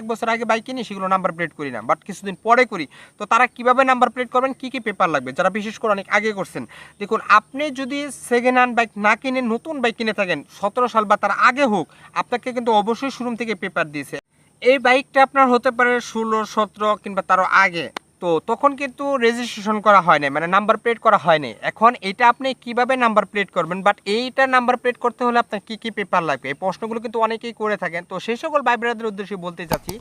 এক বছর আগে বাইক কিনি, সেগুলো নাম্বার প্লেট করি না বাট কিছুদিন পরে করি। তো তারা কীভাবে নাম্বার প্লেট করবেন, কি কি পেপার লাগবে? যারা বিশেষ করে অনেক আগে করছেন, দেখুন, আপনি যদি সেকেন্ড হ্যান্ড বাইক না কিনে নতুন বাইক কিনে থাকেন, সতেরো সাল বা তার আগে হোক, আপনাকে কিন্তু অবশ্যই শোরুম থেকে পেপার দিয়েছে। এই বাইকটা আপনার হতে পারে ষোলো, সতেরো কিংবা তারও আগে। তো তখন কিন্তু রেজিস্ট্রেশন করা হয় নাই মানে নাম্বার প্লেট করা হয় হয়নি এখন এটা আপনি কীভাবে নাম্বার প্লেট করবেন? বাট এইটা নাম্বার প্লেট করতে হলে আপনার কি কি পেপার লাগবে? এই প্রশ্নগুলো কিন্তু অনেকেই করে থাকেন। তো সেই সকল ভাই ব্রাদারদের উদ্দেশ্যে বলতে চাচ্ছি,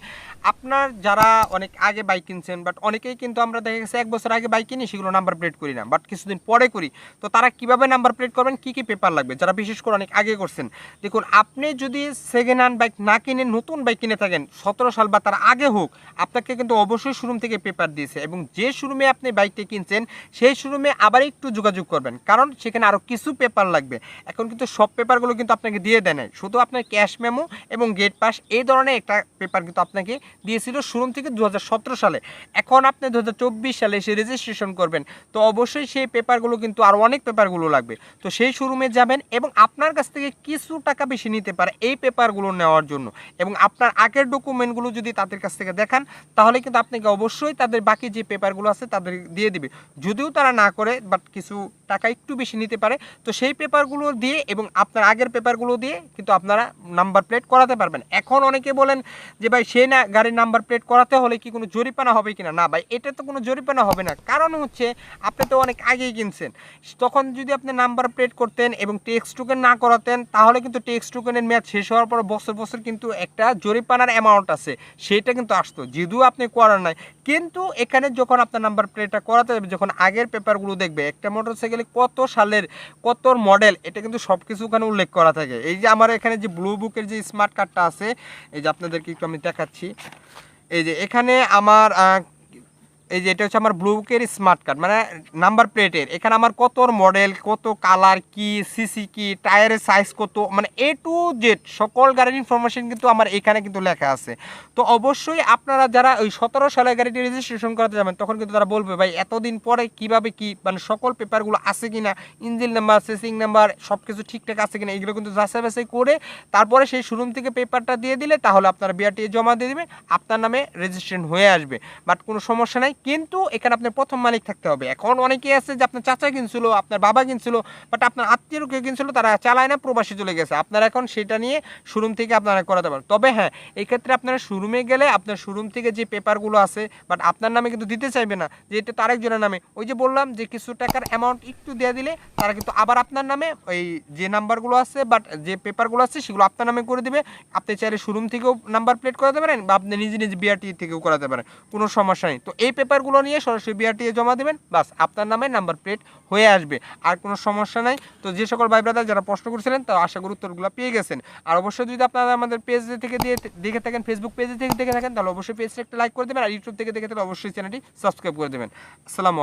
আপনার যারা অনেক আগে বাইক কিনছেন বাট অনেকেই কিন্তু আমরা দেখা গেছে এক বছর আগে বাইক কিনি, সেগুলো নাম্বার প্লেট করি না। বাট কিছুদিন পরে করি। তো তারা কীভাবে নাম্বার প্লেট করবেন? কি কি পেপার লাগবে? যারা বিশেষ করে অনেক আগে করছেন, দেখুন, আপনি যদি সেকেন্ড হ্যান্ড বাইক না কিনে, নতুন বাইক কিনে থাকেন, সতেরো সাল বা তার আগে হোক, আপনাকে কিন্তু অবশ্যই শোরুম থেকে পেপার দিয়েছে। এবং যে শোরুমে আপনি বাইকটি কিনছেন, সেই শোরুমে আবার একটু যোগাযোগ করবেন। কারণ সেখানে আরও কিছু পেপার লাগবে। এখন কিন্তু সব পেপারগুলো কিন্তু আপনাকে দিয়ে দেয় নাই। শুধু আপনার ক্যাশ মেমো এবং গেট পাস এই ধরনের একটা পেপার কিন্তু আপনাকে দিয়েছিল শোরুম থেকে দু হাজার সতেরো সালে। এখন আপনি দু হাজার চব্বিশ সালে এসে রেজিস্ট্রেশন করবেন। তো অবশ্যই সেই পেপারগুলো কিন্তু আরও অনেক পেপারগুলো লাগবে। তো সেই শোরুমে যাবেন এবং আপনার কাছ থেকে কিছু টাকা বেশি নিতে পারে এই পেপারগুলো নেওয়ার জন্য। এবং আপনার আগের ডকুমেন্টগুলো যদি তাদের কাছ থেকে দেখান, তাহলে কিন্তু আপনাকে অবশ্যই তাদের বাকি যে পেপারগুলো আছে তাদের দিয়ে দিবে। যদিও তারা না করে বাট কিছু টাকা একটু বেশি নিতে পারে। তো সেই পেপারগুলো দিয়ে এবং আপনার আগের পেপারগুলো দিয়ে কিন্তু আপনারা নাম্বার প্লেট করাতে পারবেন। এখন অনেকে বলেন যে, ভাই, সেই না, গাড়ির নাম্বার প্লেট করাতে হলে কি কোনো জরিপানা হবে কিনা? না, ভাই, এটা তো কোনো জরিপানা হবে না। কারণ হচ্ছে, আপনি তো অনেক আগেই কিনছেন। তখন যদি আপনি নাম্বার প্লেট করতেন এবং টেক্সট টোকেন না করাতেন, তাহলে কিন্তু টেক্সট টোকেনের মেয়াদ শেষ হওয়ার পর বছর বছর কিন্তু একটা জরিপানার অ্যামাউন্ট আছে। সেটা কিন্তু আসতো। যদিও আপনি করার নাই। কিন্তু এখানে যখন আপনার নাম্বার প্লেটটা করাতে যাবে, যখন আগের পেপারগুলো দেখবে, একটা মোটরসাইকেলে কত সালের, কত মডেল এটা কিন্তু সব কিছু ওখানে উল্লেখ করা থাকে। এই যে আমার এখানে যে ব্লু বুকের যে স্মার্ট কার্ডটা আছে, এই যে আপনাদেরকে একটু আমি দেখাচ্ছি। এই যে এখানে আমার এই যে এটা হচ্ছে আমার ব্লু বুকের স্মার্ট কার্ড মানে নাম্বার প্লেটের এখানে আমার কত মডেল কত কালার কি সিসি কি টায়ারের সাইজ কত মানে এ টু জেড সকল গাড়ির ইনফরমেশন কিন্তু আমার এখানে কিন্তু লেখা আছে। তো অবশ্যই আপনারা যারা ওই সতেরো সালে গাড়িটি রেজিস্ট্রেশন করাতে যাবেন, তখন কিন্তু তারা বলবে, ভাই, এতদিন পরে কীভাবে কি মানে সকল পেপারগুলো আছে কি না ইঞ্জিন নাম্বার সেসিং নাম্বার সব কিছু ঠিকঠাক আছে কিনা, এগুলো কিন্তু যাচাই বাছাই করে তারপরে সেই শোরুম থেকে পেপারটা দিয়ে দিলে তাহলে আপনারা বিআরটি জমা দিয়ে দেবেন, আপনার নামে রেজিস্ট্রেশন হয়ে আসবে। বাট কোনো সমস্যা নাই কিন্তু এখানে আপনার প্রথম মালিক থাকতে হবে। এখন অনেকেই আছে যে আপনার চাচা কিনছিল, আপনার বাবা কিনছিল বাট আপনার আত্মীয় কেউ কিনছিল, তারা চালায় না, প্রবাসী চলে গেছে। আপনারা এখন সেটা নিয়ে শোরুম থেকে আপনারা করাতে পারেন। তবে হ্যাঁ এই ক্ষেত্রে আপনারা শোরুমে গেলে আপনার শোরুম থেকে যে পেপারগুলো আছে বাট আপনার নামে কিন্তু দিতে চাইবে না, যে এটা তার একজনের নামে। ওই যে বললাম যে কিছু টাকার অ্যামাউন্ট একটু দিয়ে দিলে তারা কিন্তু আবার আপনার নামে ওই যে নাম্বারগুলো আছে বাট যে পেপারগুলো আছে সেগুলো আপনার নামে করে দিবে। আপনি চাইলে শোরুম থেকেও নাম্বার প্লেট করাতে পারেন, বা আপনি নিজে নিজে বিআরটি থেকেও করাতে পারেন। কোনো সমস্যা নেই। তো এই পেপারগুলো নিয়ে সরাসরি বিআরটি জমা দেবেন। বাস আপনার নামে নাম্বার প্লেট হয়ে আসবে। আর কোনো সমস্যা নাই। তো যে সকল ভাই ব্রাদার যারা প্রশ্ন করেছিলেন তো আশা করি উত্তরগুলো পেয়ে গেছেন। আর অবশ্যই যদি আপনারা আমাদের পেজ থেকে দিয়ে দেখে থাকেন ফেসবুক পেজে থেকে দেখে থাকেন, তাহলে অবশ্যই পেজটা একটা লাইক করে দেবেন। আর ইউটিউব থেকে দেখে থাকলে অবশ্যই চ্যানেলটি সাবস্ক্রাইব করে দেবেন। আসসালামু